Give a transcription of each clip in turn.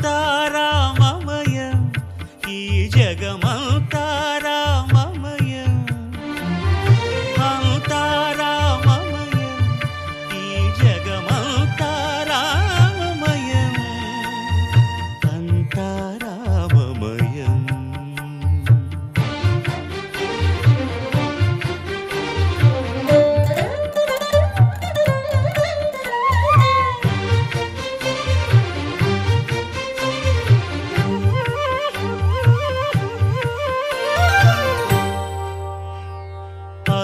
ತಾರ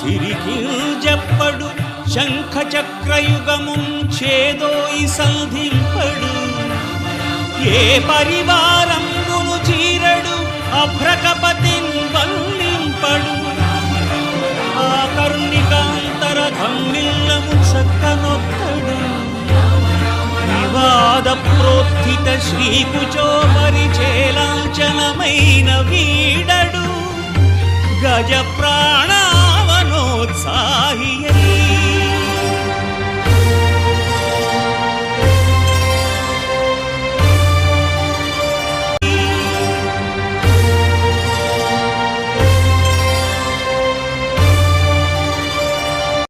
సిరికి చెప్పడు శంఖ చక్రయుగముం చేదోయి సంధింపడు. ఏ పరివారంబును చీరడు అభ్రకపతిన్ వల్లింపడు. ఆ కర్ణికాంతర ధమ్మిల్లము చక్కనొత్తడు. వివాద ప్రోత్థిత శ్రీకుచో పరిచేలాంచనమైన వీడడు. గజ ప్రాణ சாகிய